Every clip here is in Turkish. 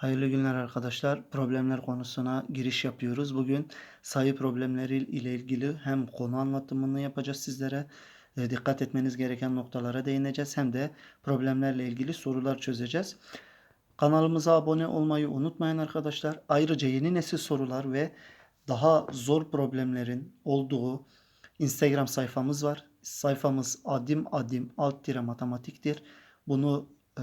Hayırlı günler arkadaşlar. Problemler konusuna giriş yapıyoruz. Bugün sayı problemleri ile ilgili hem konu anlatımını yapacağız sizlere. e, Dikkat etmeniz gereken noktalara değineceğiz. Hem de problemlerle ilgili sorular çözeceğiz. Kanalımıza abone olmayı unutmayın arkadaşlar. Ayrıca yeni nesil sorular ve daha zor problemlerin olduğu Instagram sayfamız var. Sayfamız adim adim alt tire matematiktir. Bunu e,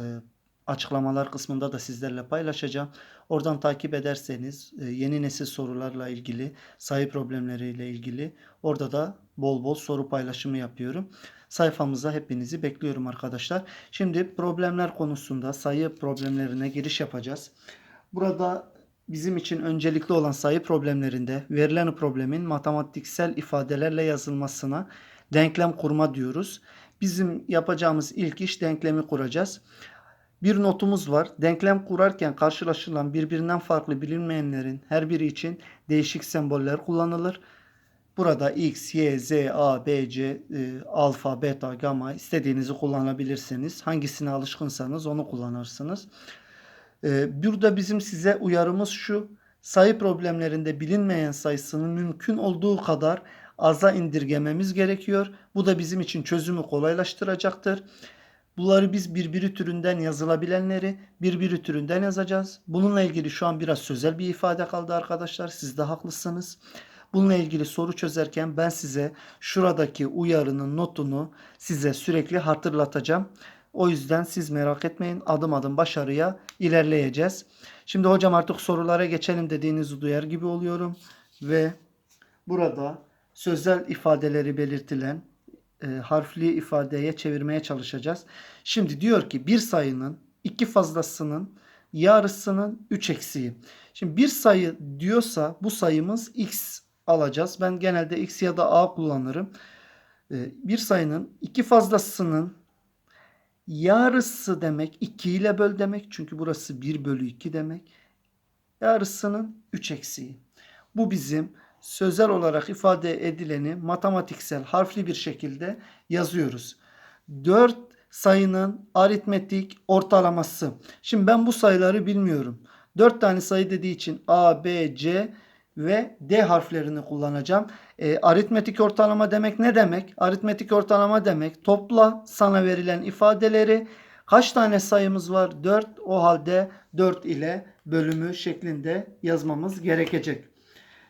açıklamalar kısmında da sizlerle paylaşacağım. Oradan takip ederseniz e, yeni nesil sorularla ilgili, sayı problemleriyle ilgili orada da bol bol soru paylaşımı yapıyorum. Sayfamıza hepinizi bekliyorum arkadaşlar. Şimdi problemler konusunda sayı problemlerine giriş yapacağız. Burada bizim için öncelikli olan sayı problemlerinde verilen problemin matematiksel ifadelerle yazılmasına denklem kurma diyoruz. Bizim yapacağımız ilk iş denklemi kuracağız. Bir notumuz var. Denklem kurarken karşılaşılan birbirinden farklı bilinmeyenlerin her biri için değişik semboller kullanılır. Burada X, Y, Z, A, B, C, e, alfa, beta, gamma istediğinizi kullanabilirsiniz. Hangisine alışkınsanız onu kullanırsınız. E, burada bizim size uyarımız şu. Sayı problemlerinde bilinmeyen sayısını mümkün olduğu kadar aza indirgememiz gerekiyor. Bu da bizim için çözümü kolaylaştıracaktır. Bunları biz birbiri türünden yazılabilenleri birbiri türünden yazacağız. Bununla ilgili şu an biraz sözel bir ifade kaldı arkadaşlar. Siz de haklısınız. Bununla ilgili soru çözerken ben size şuradaki uyarının notunu size sürekli hatırlatacağım. O yüzden siz merak etmeyin. Adım adım başarıya ilerleyeceğiz. Şimdi hocam artık sorulara geçelim dediğinizi duyar gibi oluyorum. Ve burada sözel ifadeleri belirtilen e, harfli ifadeye çevirmeye çalışacağız. Şimdi diyor ki bir sayının iki fazlasının yarısının 3 eksiği. Şimdi bir sayı diyorsa bu sayımız x alacağız. Ben genelde x ya da a kullanırım. E, bir sayının iki fazlasının yarısı demek 2 ile böl demek. Çünkü burası 1 bölü 2 demek. Yarısının 3 eksiği. Bu bizim sözel olarak ifade edileni matematiksel harfli bir şekilde yazıyoruz. 4 sayının aritmetik ortalaması. Şimdi ben bu sayıları bilmiyorum. 4 tane sayı dediği için A, B, C ve D harflerini kullanacağım. E, aritmetik ortalama demek ne demek? Aritmetik ortalama demek topla sana verilen ifadeleri kaç tane sayımız var? 4. O halde 4 ile bölümü şeklinde yazmamız gerekecek.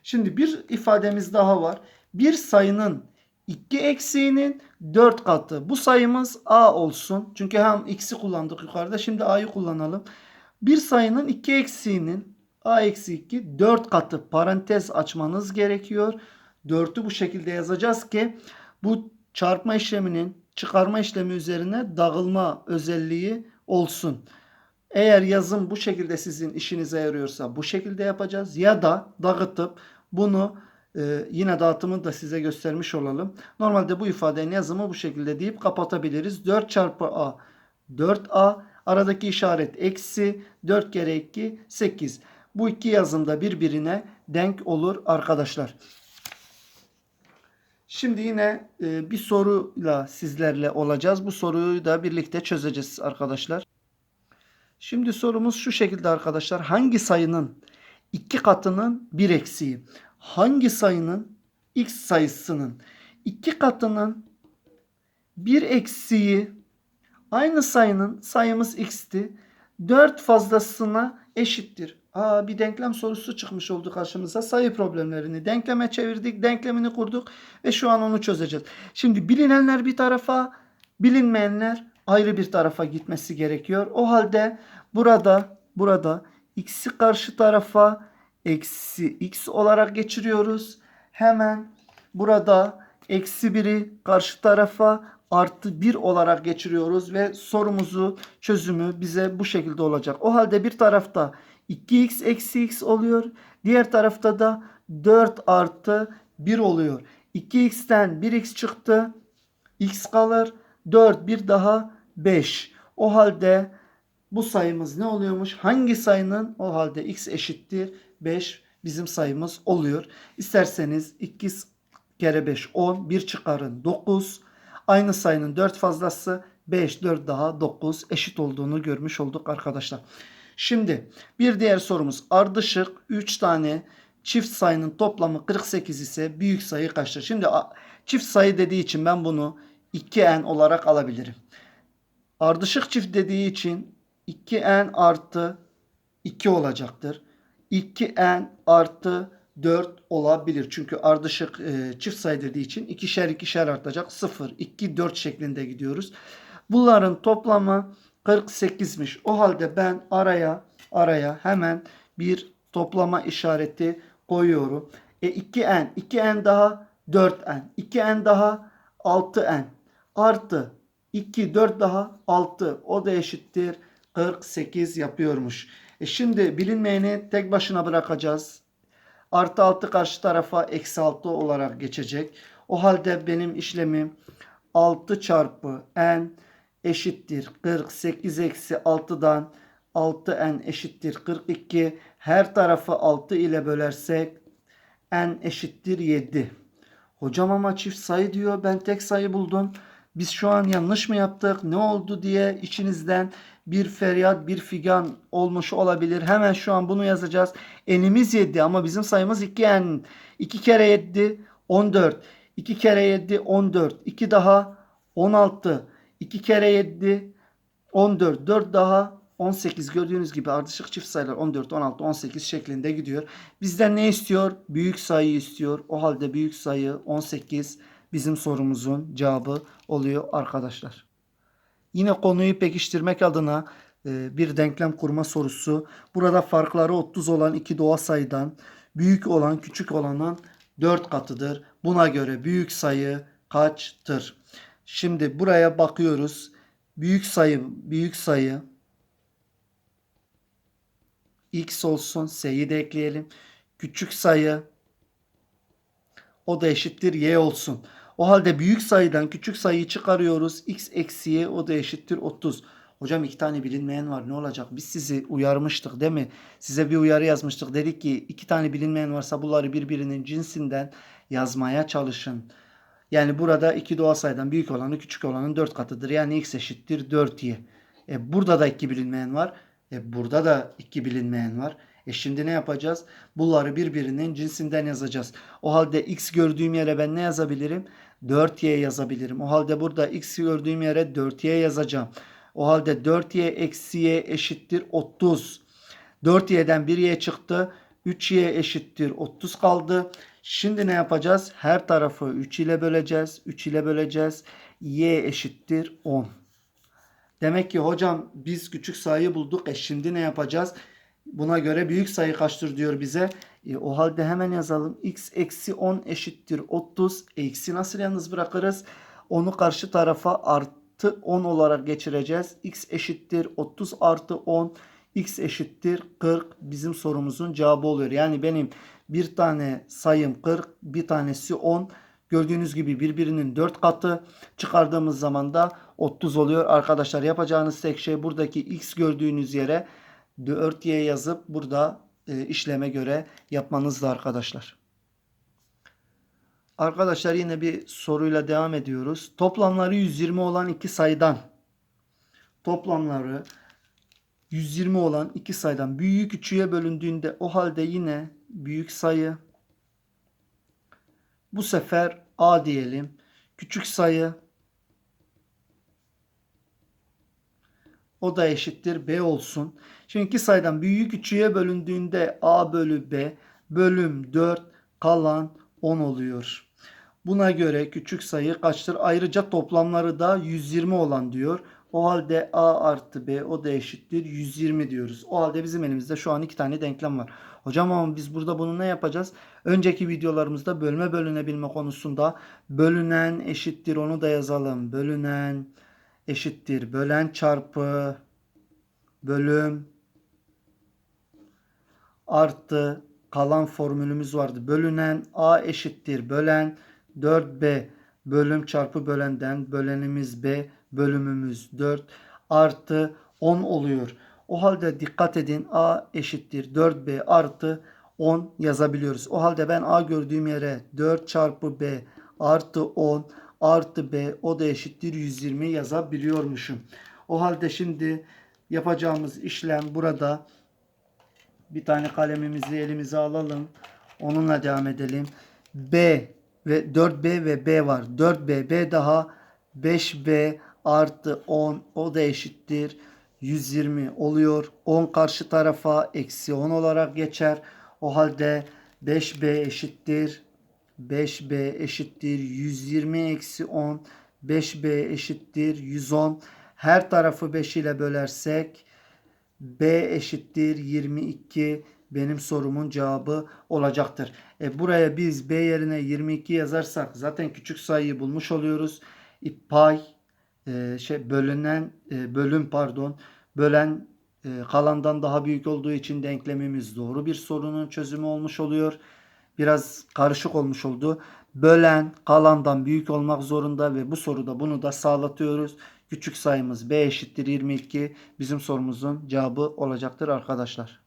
Şimdi bir ifademiz daha var. Bir sayının 2 eksiğinin 4 katı. Bu sayımız a olsun. Çünkü hem x'i kullandık yukarıda. Şimdi a'yı kullanalım. Bir sayının 2 eksiğinin a eksi 2 4 katı parantez açmanız gerekiyor. 4'ü bu şekilde yazacağız ki bu çarpma işleminin çıkarma işlemi üzerine dağılma özelliği olsun. Eğer yazım bu şekilde sizin işinize yarıyorsa bu şekilde yapacağız. Ya da dağıtıp bunu e, yine dağıtımını da size göstermiş olalım. Normalde bu ifadenin yazımı bu şekilde deyip kapatabiliriz. 4 çarpı a 4a aradaki işaret eksi 4 kere 2 8. Bu iki yazımda birbirine denk olur arkadaşlar. Şimdi yine e, bir soruyla sizlerle olacağız. Bu soruyu da birlikte çözeceğiz arkadaşlar. Şimdi sorumuz şu şekilde arkadaşlar. Hangi sayının iki katının bir eksiği? Hangi sayının x sayısının iki katının bir eksiği aynı sayının sayımız x'ti. 4 fazlasına eşittir. Aa, bir denklem sorusu çıkmış oldu karşımıza. Sayı problemlerini denkleme çevirdik, denklemini kurduk ve şu an onu çözeceğiz. Şimdi bilinenler bir tarafa, bilinmeyenler ayrı bir tarafa gitmesi gerekiyor. O halde burada burada x'i karşı tarafa eksi x olarak geçiriyoruz. Hemen burada eksi 1'i karşı tarafa artı 1 olarak geçiriyoruz ve sorumuzu çözümü bize bu şekilde olacak. O halde bir tarafta 2x eksi x oluyor. Diğer tarafta da 4 artı 1 oluyor. 2x'ten 1x çıktı. x kalır. 4 bir daha 5. O halde bu sayımız ne oluyormuş? Hangi sayının? O halde x eşittir 5 bizim sayımız oluyor. İsterseniz 2 kere 5 10 1 çıkarın 9. Aynı sayının 4 fazlası 5 4 daha 9 eşit olduğunu görmüş olduk arkadaşlar. Şimdi bir diğer sorumuz ardışık 3 tane çift sayının toplamı 48 ise büyük sayı kaçtır? Şimdi çift sayı dediği için ben bunu 2n olarak alabilirim. Ardışık çift dediği için 2n artı 2 olacaktır. 2n artı 4 olabilir. Çünkü ardışık e, çift sayı dediği için ikişer ikişer artacak. 0, 2, 4 şeklinde gidiyoruz. Bunların toplamı 48'miş. O halde ben araya araya hemen bir toplama işareti koyuyorum. E 2n, 2n daha 4n, 2n daha 6n artı 2, 4 daha 6 o da eşittir 48 yapıyormuş. E şimdi bilinmeyeni tek başına bırakacağız. Artı 6 karşı tarafa eksi 6 olarak geçecek. O halde benim işlemim 6 çarpı n eşittir 48 eksi 6'dan 6n eşittir 42. Her tarafı 6 ile bölersek n eşittir 7. Hocam ama çift sayı diyor. Ben tek sayı buldum. Biz şu an yanlış mı yaptık? Ne oldu diye içinizden bir feryat, bir figan olmuş olabilir. Hemen şu an bunu yazacağız. N'imiz 7 ama bizim sayımız 2n. 2 kere 7 14. 2 kere 7 14. 2 daha 16. 2 kere 7 14. 4 daha 18 gördüğünüz gibi ardışık çift sayılar 14, 16, 18 şeklinde gidiyor. Bizden ne istiyor? Büyük sayı istiyor. O halde büyük sayı 18 bizim sorumuzun cevabı oluyor arkadaşlar. Yine konuyu pekiştirmek adına e, bir denklem kurma sorusu. Burada farkları 30 olan iki doğal sayıdan büyük olan küçük olanın 4 katıdır. Buna göre büyük sayı kaçtır? Şimdi buraya bakıyoruz. Büyük sayı büyük sayı x olsun. S'yi de ekleyelim. Küçük sayı o da eşittir y olsun. O halde büyük sayıdan küçük sayıyı çıkarıyoruz. x eksi y o da eşittir 30. Hocam iki tane bilinmeyen var ne olacak? Biz sizi uyarmıştık değil mi? Size bir uyarı yazmıştık. Dedik ki iki tane bilinmeyen varsa bunları birbirinin cinsinden yazmaya çalışın. Yani burada iki doğal sayıdan büyük olanı küçük olanın 4 katıdır. Yani x eşittir 4y. E burada da iki bilinmeyen var. E burada da iki bilinmeyen var. E şimdi ne yapacağız? Bunları birbirinin cinsinden yazacağız. O halde x gördüğüm yere ben ne yazabilirim? 4y yazabilirim. O halde burada x gördüğüm yere 4y yazacağım. O halde 4y eksi y eşittir 30. 4y'den 1y çıktı. 3y eşittir 30 kaldı. Şimdi ne yapacağız? Her tarafı 3 ile böleceğiz. 3 ile böleceğiz. y eşittir 10. Demek ki hocam biz küçük sayıyı bulduk. E şimdi ne yapacağız? Buna göre büyük sayı kaçtır diyor bize. E, o halde hemen yazalım. x eksi 10 eşittir 30. E, x'i nasıl yalnız bırakırız? Onu karşı tarafa artı 10 olarak geçireceğiz. x eşittir 30 artı 10. x eşittir 40 bizim sorumuzun cevabı oluyor. Yani benim bir tane sayım 40, bir tanesi 10. Gördüğünüz gibi birbirinin 4 katı çıkardığımız zaman da 30 oluyor. Arkadaşlar yapacağınız tek şey buradaki x gördüğünüz yere 4y yazıp burada e, işleme göre yapmanızdı arkadaşlar. Arkadaşlar yine bir soruyla devam ediyoruz. Toplamları 120 olan iki sayıdan toplamları 120 olan iki sayıdan büyük küçüğe bölündüğünde o halde yine büyük sayı bu sefer a diyelim. Küçük sayı o da eşittir b olsun. Şimdi iki sayıdan büyük küçüğe bölündüğünde a bölü b bölüm 4 kalan 10 oluyor. Buna göre küçük sayı kaçtır? Ayrıca toplamları da 120 olan diyor. O halde a artı b o da eşittir 120 diyoruz. O halde bizim elimizde şu an iki tane denklem var. Hocam ama biz burada bunu ne yapacağız? Önceki videolarımızda bölme bölünebilme konusunda bölünen eşittir onu da yazalım. Bölünen eşittir bölen çarpı bölüm artı kalan formülümüz vardı. Bölünen a eşittir bölen 4b bölüm çarpı bölenden bölenimiz b bölümümüz 4 artı 10 oluyor. O halde dikkat edin a eşittir 4b artı 10 yazabiliyoruz. O halde ben a gördüğüm yere 4 çarpı b artı 10 artı b o da eşittir 120 yazabiliyormuşum. O halde şimdi yapacağımız işlem burada. Bir tane kalemimizi elimize alalım. Onunla devam edelim. B ve 4B ve B var. 4B, B daha 5B artı 10 o da eşittir. 120 oluyor. 10 karşı tarafa eksi 10 olarak geçer. O halde 5B eşittir. 5B eşittir 120 eksi 10. 5B eşittir 110. Her tarafı 5 ile bölersek B eşittir 22 benim sorumun cevabı olacaktır. E, buraya biz B yerine 22 yazarsak zaten küçük sayıyı bulmuş oluyoruz. E, pay e, şey bölünen e, bölüm pardon bölen e, kalandan daha büyük olduğu için denklemimiz doğru bir sorunun çözümü olmuş oluyor. Biraz karışık olmuş oldu. Bölen kalandan büyük olmak zorunda ve bu soruda bunu da sağlatıyoruz. Küçük sayımız B eşittir 22 bizim sorumuzun cevabı olacaktır arkadaşlar.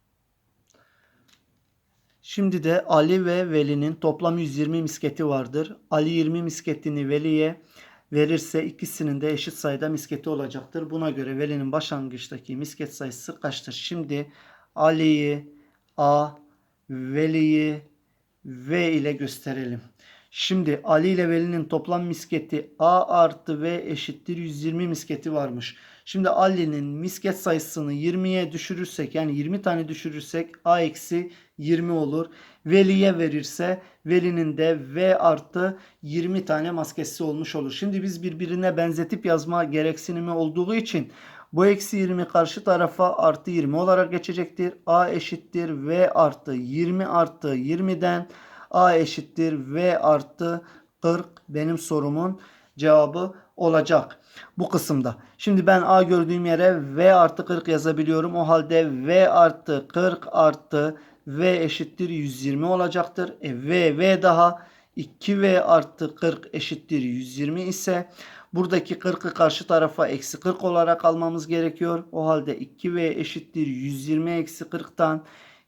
Şimdi de Ali ve Veli'nin toplam 120 misketi vardır. Ali 20 misketini Veli'ye verirse ikisinin de eşit sayıda misketi olacaktır. Buna göre Veli'nin başlangıçtaki misket sayısı kaçtır? Şimdi Ali'yi A, Veli'yi V ile gösterelim. Şimdi Ali ile Veli'nin toplam misketi A artı V eşittir 120 misketi varmış. Şimdi Ali'nin misket sayısını 20'ye düşürürsek yani 20 tane düşürürsek A eksi 20 olur. Veli'ye verirse Veli'nin de V artı 20 tane maskesi olmuş olur. Şimdi biz birbirine benzetip yazma gereksinimi olduğu için bu eksi 20 karşı tarafa artı 20 olarak geçecektir. A eşittir V artı 20 artı 20'den A eşittir V artı 40 benim sorumun cevabı olacak bu kısımda. Şimdi ben A gördüğüm yere V artı 40 yazabiliyorum. O halde V artı 40 artı V eşittir 120 olacaktır. E, V, V daha 2V artı 40 eşittir 120 ise buradaki 40'ı karşı tarafa eksi 40 olarak almamız gerekiyor. O halde 2V eşittir 120 eksi 40'tan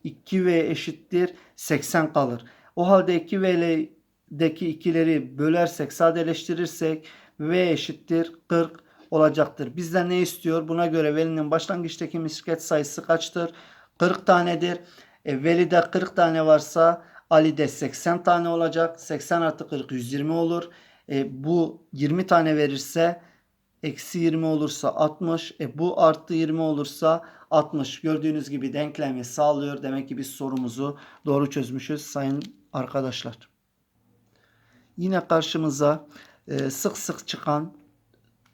2V eşittir 80 kalır. O halde 2V'deki ikileri bölersek sadeleştirirsek V eşittir 40 olacaktır. Bizden ne istiyor? Buna göre Veli'nin başlangıçtaki misket sayısı kaçtır? 40 tanedir. E, Veli'de 40 tane varsa Ali'de 80 tane olacak. 80 artı 40 120 olur. E, bu 20 tane verirse eksi 20 olursa 60. E, bu artı 20 olursa 60. Gördüğünüz gibi denklemi sağlıyor. Demek ki biz sorumuzu doğru çözmüşüz sayın arkadaşlar. Yine karşımıza e, sık sık çıkan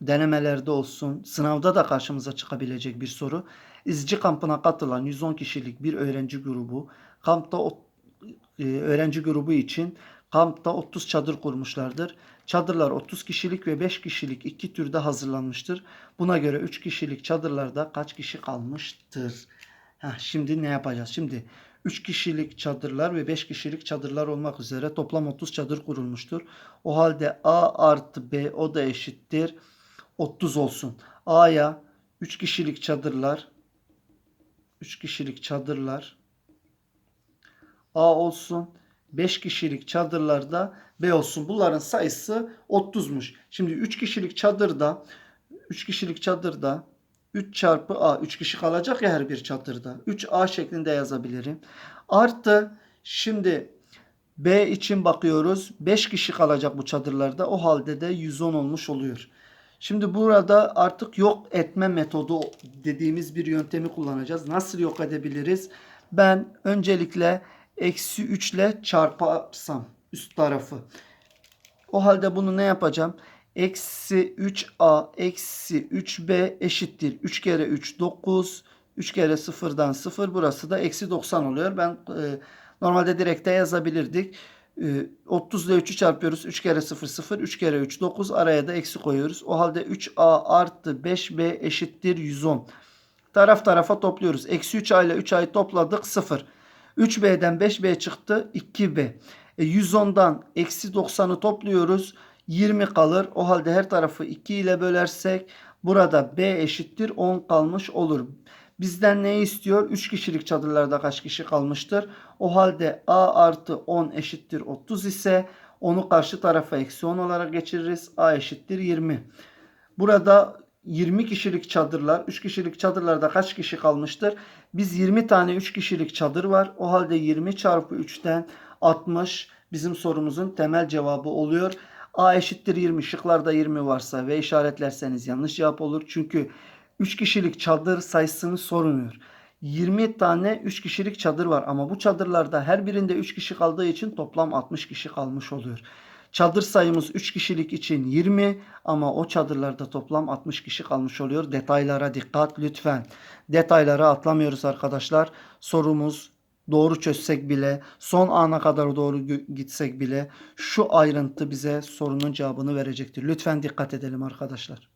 denemelerde olsun, sınavda da karşımıza çıkabilecek bir soru. İzci kampına katılan 110 kişilik bir öğrenci grubu kampta e, öğrenci grubu için kampta 30 çadır kurmuşlardır. Çadırlar 30 kişilik ve 5 kişilik iki türde hazırlanmıştır. Buna göre 3 kişilik çadırlarda kaç kişi kalmıştır? Heh, şimdi ne yapacağız? Şimdi 3 kişilik çadırlar ve 5 kişilik çadırlar olmak üzere toplam 30 çadır kurulmuştur. O halde A artı B o da eşittir 30 olsun. A'ya 3 kişilik çadırlar 3 kişilik çadırlar A olsun. 5 kişilik çadırlarda B olsun. Bunların sayısı 30'muş. Şimdi 3 kişilik çadırda 3 kişilik çadırda 3 çarpı A 3 kişi kalacak ya her bir çadırda. 3A şeklinde yazabilirim. Artı şimdi B için bakıyoruz. 5 kişi kalacak bu çadırlarda. O halde de 110 olmuş oluyor. Şimdi burada artık yok etme metodu dediğimiz bir yöntemi kullanacağız. Nasıl yok edebiliriz? Ben öncelikle eksi 3 ile çarparsam üst tarafı. O halde bunu ne yapacağım? Eksi 3a eksi 3b eşittir. 3 kere 3 9. 3 kere 0'dan 0 burası da eksi 90 oluyor. Ben e, normalde direkte yazabilirdik. E, 30 ile 3'ü çarpıyoruz. 3 kere 0 0. 3 kere 3 9. Araya da eksi koyuyoruz. O halde 3a artı 5b eşittir 110. Taraf tarafa topluyoruz. Eksi 3a ile 3a'yı topladık 0. 3b'den 5b çıktı 2b. E, 110'dan eksi 90'ı topluyoruz. 20 kalır. O halde her tarafı 2 ile bölersek burada b eşittir 10 kalmış olur. Bizden ne istiyor? 3 kişilik çadırlarda kaç kişi kalmıştır? O halde a artı 10 eşittir 30 ise onu karşı tarafa eksi 10 olarak geçiririz. a eşittir 20. Burada 20 kişilik çadırlar, 3 kişilik çadırlarda kaç kişi kalmıştır? Biz 20 tane 3 kişilik çadır var. O halde 20 çarpı 3'ten 60 bizim sorumuzun temel cevabı oluyor. A eşittir 20. Şıklarda 20 varsa ve işaretlerseniz yanlış cevap olur. Çünkü 3 kişilik çadır sayısını sormuyor. 20 tane 3 kişilik çadır var ama bu çadırlarda her birinde 3 kişi kaldığı için toplam 60 kişi kalmış oluyor. Çadır sayımız 3 kişilik için 20 ama o çadırlarda toplam 60 kişi kalmış oluyor. Detaylara dikkat lütfen. Detaylara atlamıyoruz arkadaşlar. Sorumuz doğru çözsek bile, son ana kadar doğru gitsek bile şu ayrıntı bize sorunun cevabını verecektir. Lütfen dikkat edelim arkadaşlar.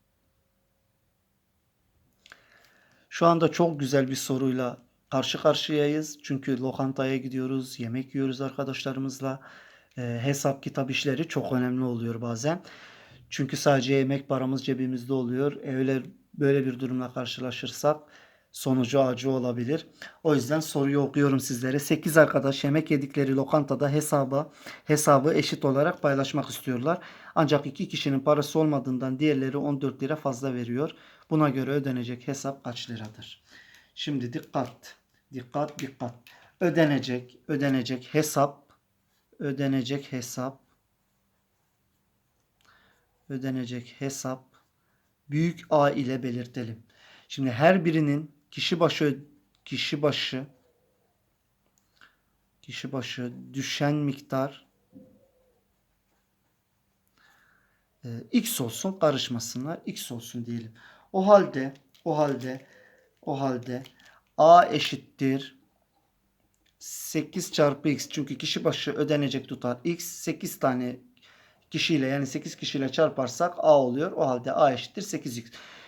Şu anda çok güzel bir soruyla karşı karşıyayız. Çünkü lokantaya gidiyoruz, yemek yiyoruz arkadaşlarımızla. E, hesap kitap işleri çok önemli oluyor bazen. Çünkü sadece yemek paramız cebimizde oluyor. E, öyle böyle bir durumla karşılaşırsak sonucu acı olabilir. O yüzden soruyu okuyorum sizlere. 8 arkadaş yemek yedikleri lokantada hesaba hesabı eşit olarak paylaşmak istiyorlar. Ancak iki kişinin parası olmadığından diğerleri 14 lira fazla veriyor. Buna göre ödenecek hesap kaç liradır? Şimdi dikkat. Dikkat dikkat. Ödenecek ödenecek hesap ödenecek hesap ödenecek hesap büyük A ile belirtelim. Şimdi her birinin kişi başı kişi başı kişi başı düşen miktar e, x olsun karışmasınlar x olsun diyelim. O halde o halde o halde a eşittir 8 çarpı x çünkü kişi başı ödenecek tutar x 8 tane kişiyle yani 8 kişiyle çarparsak a oluyor. O halde a eşittir 8x.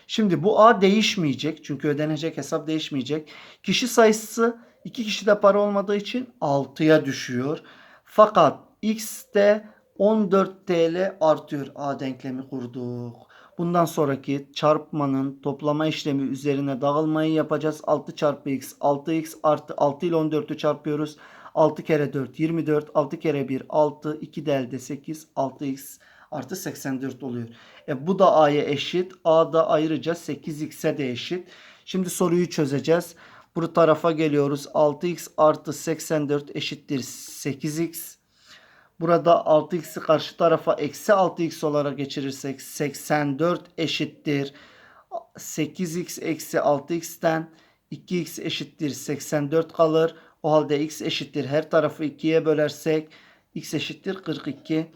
Şimdi bu A değişmeyecek. Çünkü ödenecek hesap değişmeyecek. Kişi sayısı 2 kişide para olmadığı için 6'ya düşüyor. Fakat X'te 14 TL artıyor. A denklemi kurduk. Bundan sonraki çarpmanın toplama işlemi üzerine dağılmayı yapacağız. 6 çarpı x 6x artı 6 ile 14'ü çarpıyoruz. 6 kere 4 24 6 kere 1 6 2 de elde 8 6x artı 84 oluyor. E, bu da a'ya eşit. A da ayrıca 8x'e de eşit. Şimdi soruyu çözeceğiz. Bu tarafa geliyoruz. 6x artı 84 eşittir 8x. Burada 6x'i karşı tarafa eksi 6x olarak geçirirsek 84 eşittir. 8x eksi 6x'ten 2x eşittir 84 kalır. O halde x eşittir her tarafı 2'ye bölersek x eşittir 42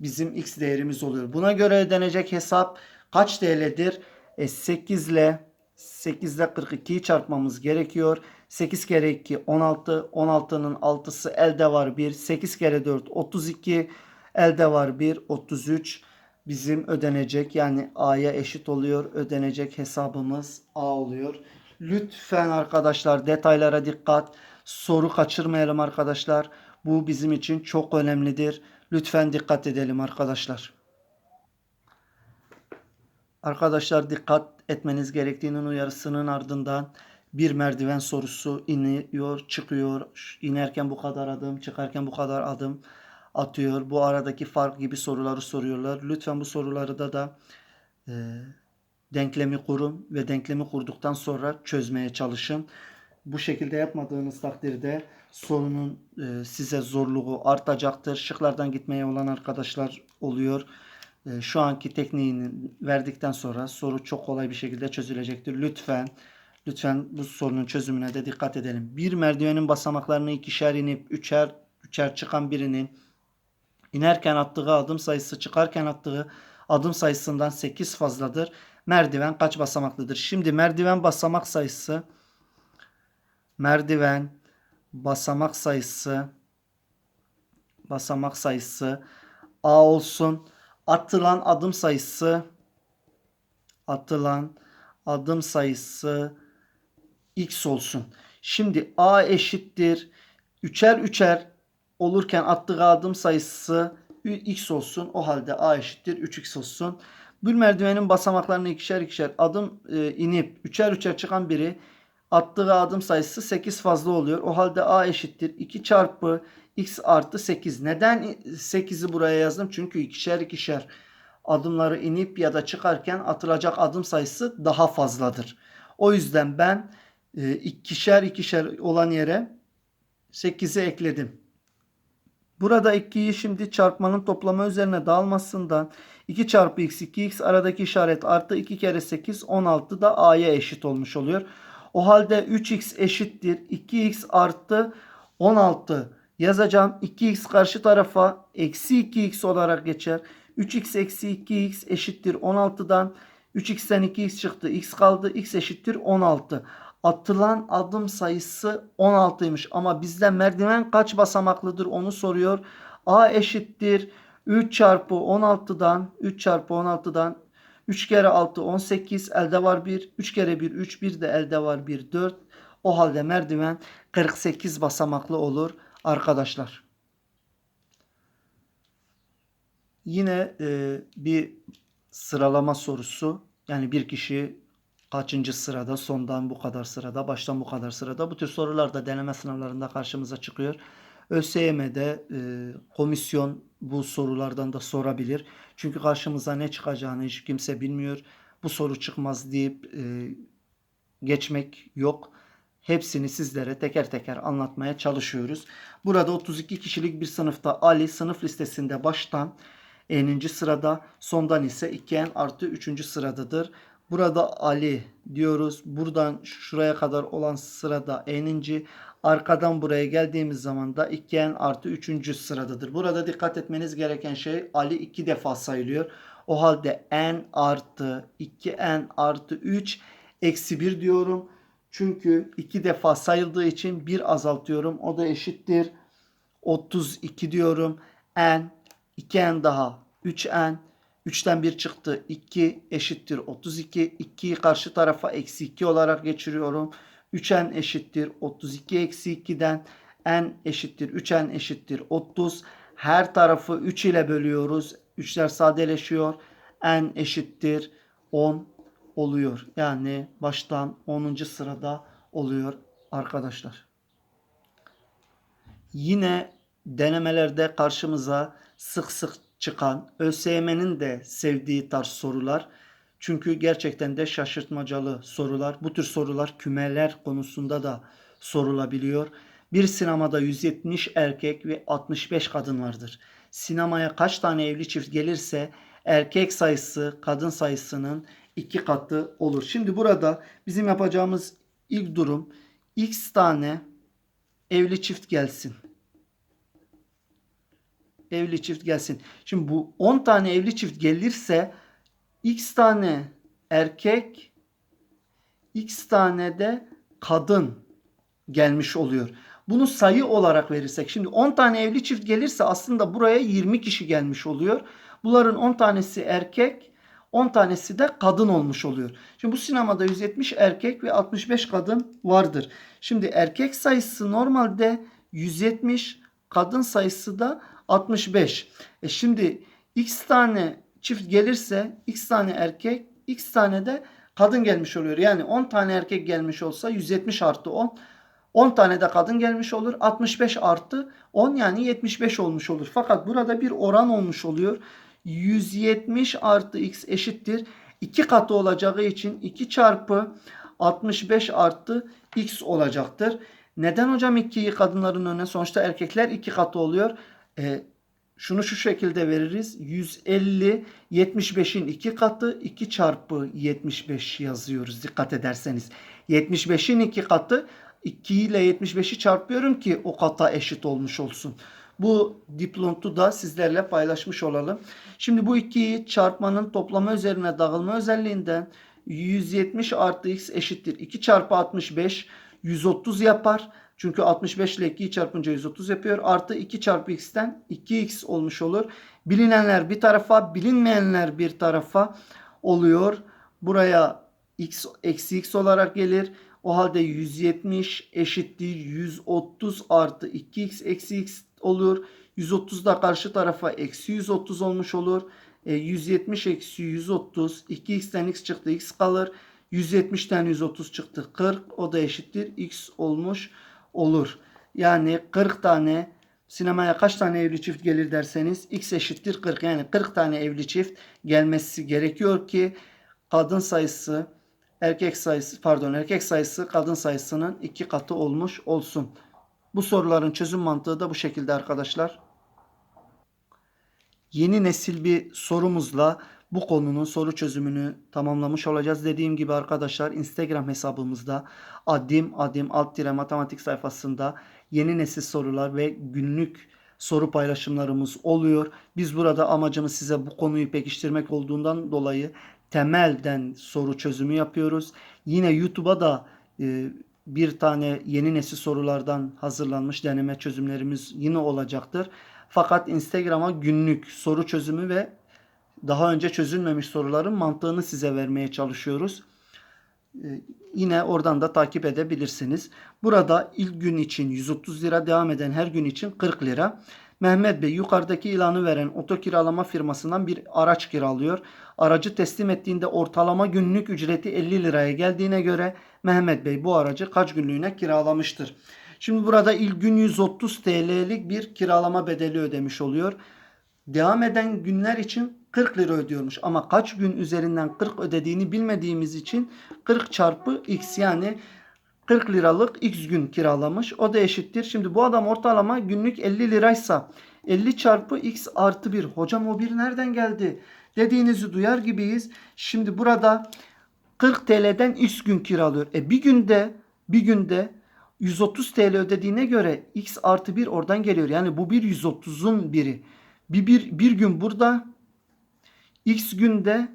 bizim x değerimiz oluyor. Buna göre ödenecek hesap kaç TL'dir? E 8 ile 8 ile 42'yi çarpmamız gerekiyor. 8 kere 2 16. 16'nın 6'sı elde var 1. 8 kere 4 32. Elde var 1. 33. Bizim ödenecek yani A'ya eşit oluyor. Ödenecek hesabımız A oluyor. Lütfen arkadaşlar detaylara dikkat. Soru kaçırmayalım arkadaşlar. Bu bizim için çok önemlidir. Lütfen dikkat edelim arkadaşlar. Arkadaşlar dikkat etmeniz gerektiğinin uyarısının ardından bir merdiven sorusu iniyor, çıkıyor. İnerken bu kadar adım, çıkarken bu kadar adım atıyor. Bu aradaki fark gibi soruları soruyorlar. Lütfen bu soruları da da e, denklemi kurun ve denklemi kurduktan sonra çözmeye çalışın. Bu şekilde yapmadığınız takdirde sorunun e, size zorluğu artacaktır. Şıklardan gitmeye olan arkadaşlar oluyor. E, şu anki tekniğini verdikten sonra soru çok kolay bir şekilde çözülecektir. Lütfen lütfen bu sorunun çözümüne de dikkat edelim. Bir merdivenin basamaklarını ikişer inip üçer üçer çıkan birinin inerken attığı adım sayısı çıkarken attığı adım sayısından 8 fazladır. Merdiven kaç basamaklıdır? Şimdi merdiven basamak sayısı merdiven basamak sayısı basamak sayısı A olsun. Atılan adım sayısı atılan adım sayısı x olsun. Şimdi A eşittir. Üçer üçer olurken attığı adım sayısı x olsun. O halde A eşittir 3x olsun. Bir merdivenin basamaklarını ikişer ikişer adım e, inip üçer üçer çıkan biri attığı adım sayısı 8 fazla oluyor. O halde A eşittir 2 çarpı x artı 8. Neden 8'i buraya yazdım? Çünkü ikişer ikişer adımları inip ya da çıkarken atılacak adım sayısı daha fazladır. O yüzden ben e, ikişer ikişer olan yere 8'i ekledim. Burada 2'yi şimdi çarpmanın toplama üzerine dağılmasından 2 çarpı x 2x aradaki işaret artı 2 kere 8 16 da a'ya eşit olmuş oluyor. O halde 3x eşittir 2x artı 16 yazacağım. 2x karşı tarafa eksi 2x olarak geçer. 3x eksi 2x eşittir 16'dan 3x'ten 2x çıktı. x kaldı. x eşittir 16. Atılan adım sayısı 16'ymış. Ama bizden merdiven kaç basamaklıdır onu soruyor. A eşittir 3 çarpı 16'dan 3 çarpı 16'dan 3 kere 6 18 elde var 1. 3 kere 1 3 1 de elde var 1 4. O halde merdiven 48 basamaklı olur arkadaşlar. Yine e, bir sıralama sorusu. Yani bir kişi kaçıncı sırada, sondan bu kadar sırada, baştan bu kadar sırada. Bu tür sorular da deneme sınavlarında karşımıza çıkıyor. ÖSYM'de e, komisyon bu sorulardan da sorabilir. Çünkü karşımıza ne çıkacağını hiç kimse bilmiyor. Bu soru çıkmaz deyip e, geçmek yok. Hepsini sizlere teker teker anlatmaya çalışıyoruz. Burada 32 kişilik bir sınıfta Ali sınıf listesinde baştan N'inci sırada, sondan ise 2N artı 3. sıradadır. Burada Ali diyoruz. Buradan şuraya kadar olan sırada N'inci. Arkadan buraya geldiğimiz zaman da 2N artı 3. sıradadır. Burada dikkat etmeniz gereken şey Ali iki defa sayılıyor. O halde N artı 2N artı 3 eksi 1 diyorum. Çünkü iki defa sayıldığı için bir azaltıyorum. O da eşittir. 32 diyorum. N 2N daha 3N 3'ten 1 çıktı. 2 eşittir 32. 2'yi karşı tarafa eksi 2 olarak geçiriyorum. 3n eşittir 32 eksi 2'den n eşittir 3n eşittir 30. Her tarafı 3 ile bölüyoruz. 3'ler sadeleşiyor. n eşittir 10 oluyor. Yani baştan 10. sırada oluyor arkadaşlar. Yine denemelerde karşımıza sık sık çıkan ÖSYM'nin de sevdiği tarz sorular. Çünkü gerçekten de şaşırtmacalı sorular. Bu tür sorular kümeler konusunda da sorulabiliyor. Bir sinemada 170 erkek ve 65 kadın vardır. Sinemaya kaç tane evli çift gelirse erkek sayısı kadın sayısının iki katı olur. Şimdi burada bizim yapacağımız ilk durum x tane evli çift gelsin evli çift gelsin. Şimdi bu 10 tane evli çift gelirse x tane erkek x tane de kadın gelmiş oluyor. Bunu sayı olarak verirsek şimdi 10 tane evli çift gelirse aslında buraya 20 kişi gelmiş oluyor. Bunların 10 tanesi erkek 10 tanesi de kadın olmuş oluyor. Şimdi bu sinemada 170 erkek ve 65 kadın vardır. Şimdi erkek sayısı normalde 170, kadın sayısı da 65. E şimdi x tane çift gelirse x tane erkek x tane de kadın gelmiş oluyor. Yani 10 tane erkek gelmiş olsa 170 artı 10. 10 tane de kadın gelmiş olur. 65 artı 10 yani 75 olmuş olur. Fakat burada bir oran olmuş oluyor. 170 artı x eşittir. 2 katı olacağı için 2 çarpı 65 artı x olacaktır. Neden hocam 2'yi kadınların önüne? Sonuçta erkekler 2 katı oluyor. E, şunu şu şekilde veririz. 150 75'in 2 katı 2 çarpı 75 yazıyoruz dikkat ederseniz. 75'in 2 katı 2 ile 75'i çarpıyorum ki o kata eşit olmuş olsun. Bu diplomutu da sizlerle paylaşmış olalım. Şimdi bu ikiyi çarpmanın toplama üzerine dağılma özelliğinden 170 artı x eşittir. 2 çarpı 65 130 yapar. Çünkü 65 ile 2'yi çarpınca 130 yapıyor. Artı 2 çarpı x'ten 2x olmuş olur. Bilinenler bir tarafa, bilinmeyenler bir tarafa oluyor. Buraya x eksi x olarak gelir. O halde 170 eşittir 130 artı 2x eksi x olur. 130 da karşı tarafa eksi 130 olmuş olur. E, 170 eksi 130 2x'ten x çıktı x kalır. 170'ten 130 çıktı 40 o da eşittir x olmuş olur. Yani 40 tane sinemaya kaç tane evli çift gelir derseniz x eşittir 40. Yani 40 tane evli çift gelmesi gerekiyor ki kadın sayısı erkek sayısı pardon erkek sayısı kadın sayısının iki katı olmuş olsun. Bu soruların çözüm mantığı da bu şekilde arkadaşlar. Yeni nesil bir sorumuzla bu konunun soru çözümünü tamamlamış olacağız. Dediğim gibi arkadaşlar Instagram hesabımızda adim adim alt tire matematik sayfasında yeni nesil sorular ve günlük soru paylaşımlarımız oluyor. Biz burada amacımız size bu konuyu pekiştirmek olduğundan dolayı temelden soru çözümü yapıyoruz. Yine YouTube'a da e, bir tane yeni nesil sorulardan hazırlanmış deneme çözümlerimiz yine olacaktır. Fakat Instagram'a günlük soru çözümü ve daha önce çözülmemiş soruların mantığını size vermeye çalışıyoruz. Ee, yine oradan da takip edebilirsiniz. Burada ilk gün için 130 lira devam eden her gün için 40 lira. Mehmet Bey yukarıdaki ilanı veren oto kiralama firmasından bir araç kiralıyor. Aracı teslim ettiğinde ortalama günlük ücreti 50 liraya geldiğine göre Mehmet Bey bu aracı kaç günlüğüne kiralamıştır? Şimdi burada ilk gün 130 TL'lik bir kiralama bedeli ödemiş oluyor. Devam eden günler için 40 lira ödüyormuş. Ama kaç gün üzerinden 40 ödediğini bilmediğimiz için 40 çarpı x yani 40 liralık x gün kiralamış. O da eşittir. Şimdi bu adam ortalama günlük 50 liraysa 50 çarpı x artı 1. Hocam o bir nereden geldi? Dediğinizi duyar gibiyiz. Şimdi burada 40 TL'den x gün kiralıyor. E bir günde bir günde 130 TL ödediğine göre x artı 1 oradan geliyor. Yani bu bir 130'un biri. Bir, bir, bir gün burada x günde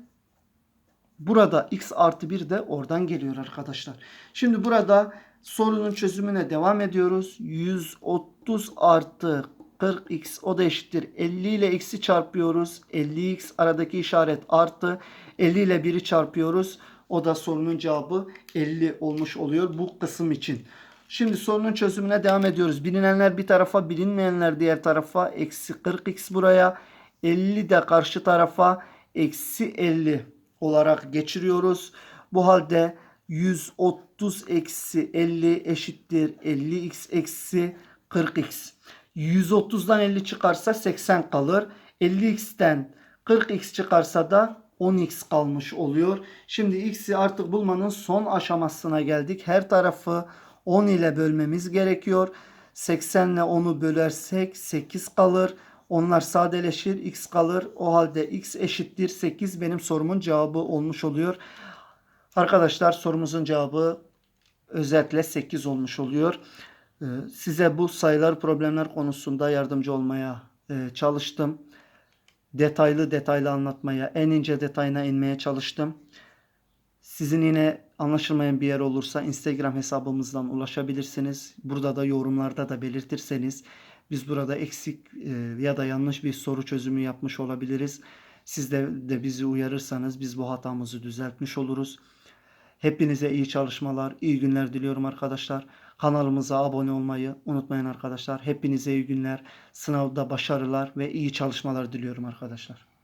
burada x artı 1 de oradan geliyor arkadaşlar. Şimdi burada sorunun çözümüne devam ediyoruz. 130 artı 40x o da eşittir. 50 ile x'i çarpıyoruz. 50x aradaki işaret artı. 50 ile 1'i çarpıyoruz. O da sorunun cevabı 50 olmuş oluyor bu kısım için. Şimdi sorunun çözümüne devam ediyoruz. Bilinenler bir tarafa, bilinmeyenler diğer tarafa. Eksi 40x buraya. 50 de karşı tarafa. Eksi 50 olarak geçiriyoruz. Bu halde 130 eksi 50 eşittir 50x eksi 40x. 130'dan 50 çıkarsa 80 kalır. 50x'ten 40x çıkarsa da 10x kalmış oluyor. Şimdi x'i artık bulmanın son aşamasına geldik. Her tarafı 10 ile bölmemiz gerekiyor. 80 ile 10'u bölersek 8 kalır. Onlar sadeleşir. X kalır. O halde x eşittir 8 benim sorumun cevabı olmuş oluyor. Arkadaşlar sorumuzun cevabı özetle 8 olmuş oluyor. Ee, Size bu sayılar problemler konusunda yardımcı olmaya e, çalıştım. Detaylı detaylı anlatmaya, en ince detayına inmeye çalıştım. Sizin yine anlaşılmayan bir yer olursa Instagram hesabımızdan ulaşabilirsiniz. Burada da yorumlarda da belirtirseniz biz burada eksik e, ya da yanlış bir soru çözümü yapmış olabiliriz. Siz de, de bizi uyarırsanız biz bu hatamızı düzeltmiş oluruz. Hepinize iyi çalışmalar, iyi günler diliyorum arkadaşlar. Kanalımıza abone olmayı unutmayın arkadaşlar. Hepinize iyi günler, sınavda başarılar ve iyi çalışmalar diliyorum arkadaşlar.